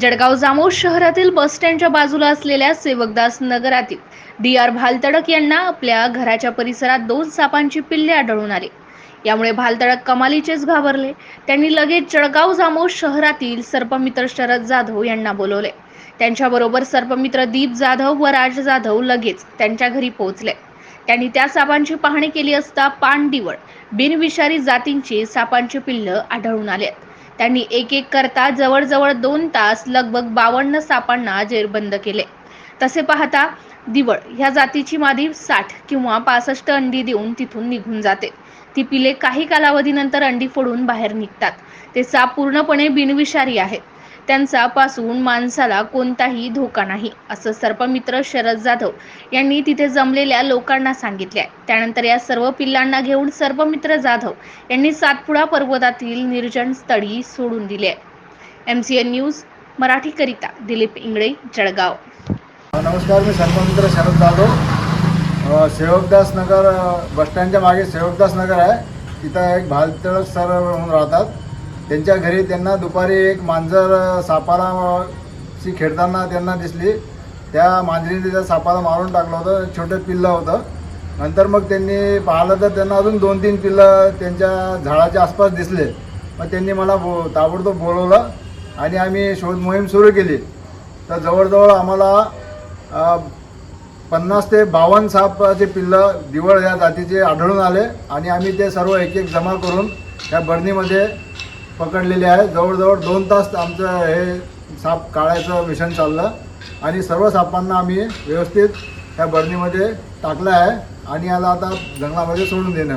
जळगाव जामोद शहरातील बस स्टँडच्या बाजूला असलेल्या सेवकदास नगरातील डी आर भालतडक यांना आपल्या घराच्या परिसरात दोन सापांची पिल्ले आढळून आली. यामुळे भालतडक कमालीचेच घाबरले. त्यांनी लगेच जळगाव जामोद शहरातील सर्पमित्र शरद जाधव यांना बोलवले. त्यांच्याबरोबर सर्पमित्र दीप जाधव व राज जाधव लगेच त्यांच्या घरी पोहोचले. त्यांनी त्या सापांची पाहणी केली असता पानडिवळ बिनविषारी जातींची सापांची पिल्लं आढळून आले त्यांनी एक एक करता जवळजवळ दोन तास लगभग बावन्न सापांना जेरबंद केले. तसे पाहता दिवळ ह्या जातीची मादी साठ किंवा पासष्ट अंडी देऊन तिथून निघून जाते. ती पिले काही कालावधीनंतर अंडी फोडून बाहेर निघतात. ते साप पूर्णपणे बिनविषारी आहेत त्यांचा पासून माणसाला कोणताही धोका नाही असं सर्पमित्र शरद जाधव यांनी तिथे जमलेल्या लोकांना सांगितले आहे. त्यानंतर या सर्व पिल्लांना घेऊन सर्पमित्र जाधव यांनी सातपुडा पर्वतातील निर्जन स्थळी सोडून दिले. एम सी एन न्यूज मराठीकरिता दिलीप इंगळे जळगाव. नमस्कार मी सर्पमित्र शरद जाधव. सेवकदास नगर बसस्टँडच्या मागे सेवकदास नगर आहे. तिथं एक भालतळक सर म्हणून राहतात. त्यांच्या घरी त्यांना दुपारी एक मांजर सापाराशी खेळताना त्यांना दिसली. त्या मांजरीने त्या सापाला मारून टाकलं होतं छोटं पिल्लं होतं. नंतर मग त्यांनी पाहिलं तर त्यांना अजून दोन तीन पिल्लं त्यांच्या झाडाच्या आसपास दिसले. मग त्यांनी मला बो ताबडतोब बोलवलं आणि आम्ही शोध मोहीम सुरू केली. तर जवळजवळ आम्हाला पन्नास ते बावन्न सापाचे पिल्लं दिवळ या जातीचे आढळून आले आणि आम्ही ते सर्व एक एक जमा करून त्या बर्नीमध्ये पकडलेले आहे. जवळजवळ दोन तास आमचं हे साप काढायचं मिशन चाललं. आणि सर्व सापांना आम्ही व्यवस्थित त्या बर्नीमध्ये टाकलं आहे. आणि याला आता जंगलामध्ये सोडून देणं.